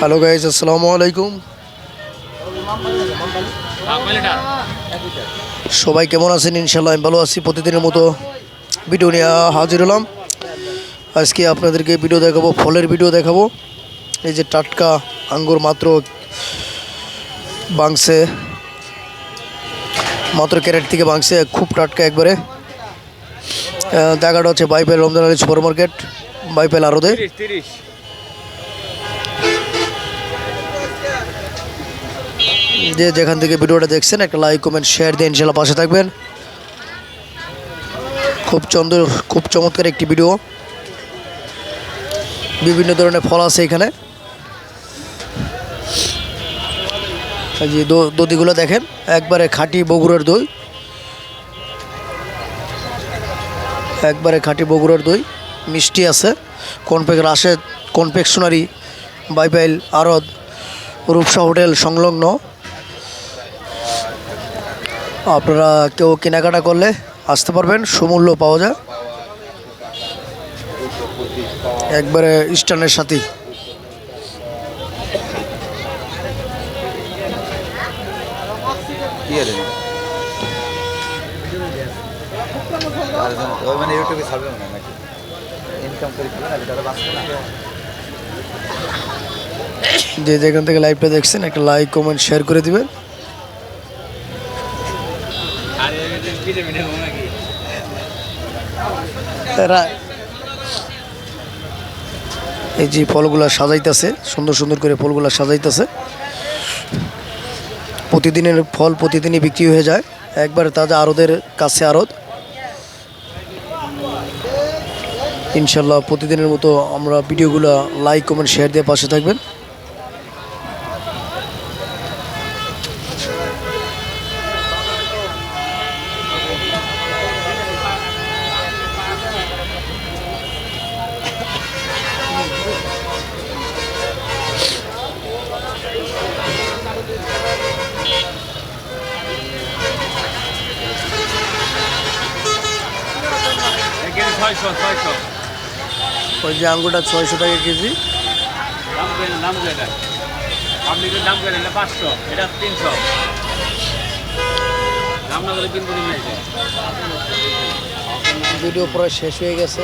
Hello guys আসসালামু আলাইকুম সবাই কেমন আছেন? ইনশাল্লাহ আমি ভালো আছি। প্রতিদিনের মতো ভিডিও নিয়ে হাজির হলাম। আজকে আপনাদেরকে ভিডিও দেখাবো, ফলের ভিডিও দেখাবো। এই যে টাটকা আঙ্গুর মাত্র বাংসে মাত্র ক্যারেট থেকে বাংসে খুব টাটকা একবারে। জায়গাটা হচ্ছে বাইপেল রমজান আলী সুপার মার্কেট বাইপেল আরদে। যে যেখান থেকে ভিডিওটা দেখছেন, একটা লাইক কমেন্ট শেয়ার দিয়ে ইনশাল্লাহ পাশে থাকবেন। খুব চন্দ্র, খুব চমৎকার একটি ভিডিও বিভিন্ন ধরনের ফল আছে এখানে। যে দধিগুলো দেখেন, একবারে খাঁটি বগুড়ার দই। একবারে খাঁটি বগুড়ার দই, মিষ্টি আছে। কনফেক রাশেদ কনফেকশনারি বাইপাইল আরদ রূপসা হোটেল সংলগ্ন। আপনারা কেউ কেনাকাটা করলে আসতে পারবেন সুমূল্য পাওয়া যায়। একবারে স্টানের সাথে। মানে ইউটিউবে ছাড়বে না নাকি? ইনকাম করে খেলে তারা বাঁচবে না? যে যেখান থেকে লাইভটা দেখছেন একটা লাইক কমেন্ট শেয়ার করে দিবেন। এই যে ফলগুলা সাজাইতেছে, সুন্দর সুন্দর করে ফলগুলা সাজাইতেছে। প্রতিদিনের ফল প্রতিদিনই বিক্রি হয়ে যায়। একবার তাজা আরদের কাছে আরদ ইনশাল্লাহ প্রতিদিনের মতো আমরা ভিডিওগুলো লাইক কমেন্ট শেয়ার দিয়ে পাশে থাকবেন। ওই যে আঙ্গুরটা ছয়শো টাকা কেজি। দাম এটা পাবলিকের দাম কেন পাঁচশো এটা তিনশো। ভিডিও প্রায় শেষ হয়ে গেছে।